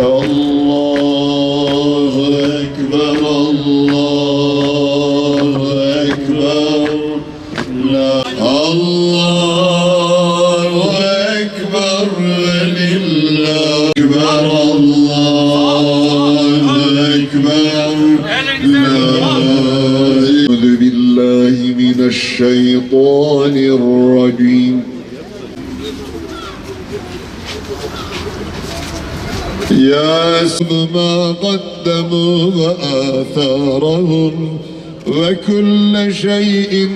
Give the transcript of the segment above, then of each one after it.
الله أكبر الله أكبر. الله أكبر أعوذ بالله من الشيطان الرجيم. يا سب ما قدموا وآثارهم وكل شيء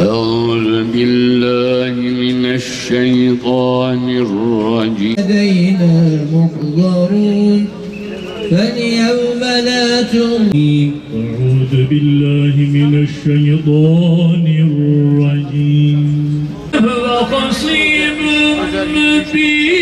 أعوذ بالله من الشيطان الرجيم لدينا محضرون فاليوم لا تغني أعوذ بالله من الشيطان الرجيم هو قصير مبين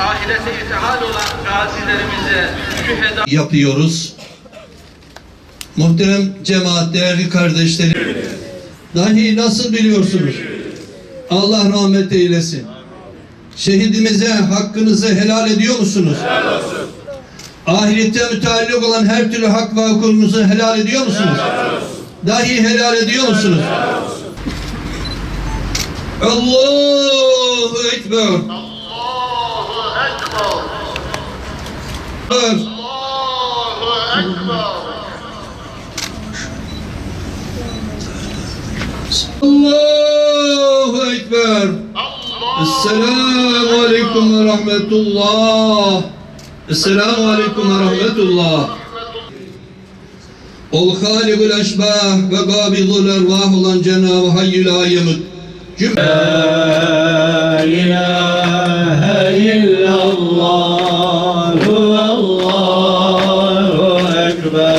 ahirete irtihal olan gazilerimize, şüheda yapıyoruz. Muhterem cemaat, değerli kardeşlerim. Dahi nasıl biliyorsunuz? Allah rahmet eylesin. Şehidimize hakkınızı helal ediyor musunuz? Helal olsun. Ahirette müteallik olan her türlü hak ve hukukunuzu helal ediyor musunuz? Helal olsun. Dahi helal ediyor musunuz? Helal olsun. Allahu Ekber. Ekber. Allahu Ekber. Esselamu Aleyküm ve Rahmetullah. Esselamu Aleyküm ve Rahmetullah. Ol Halikul Eşbah ve Gabidul Ervah olan Cenab-ı Hayyül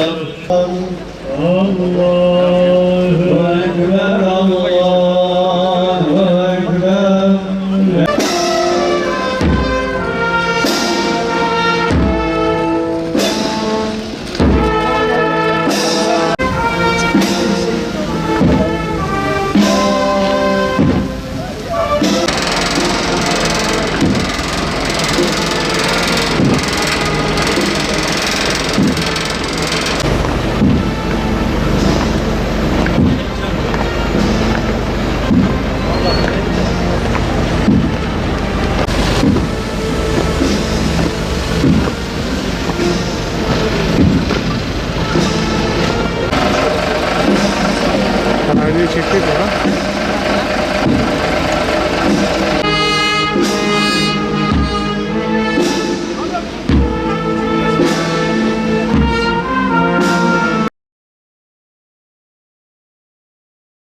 Santo. 吃水果捞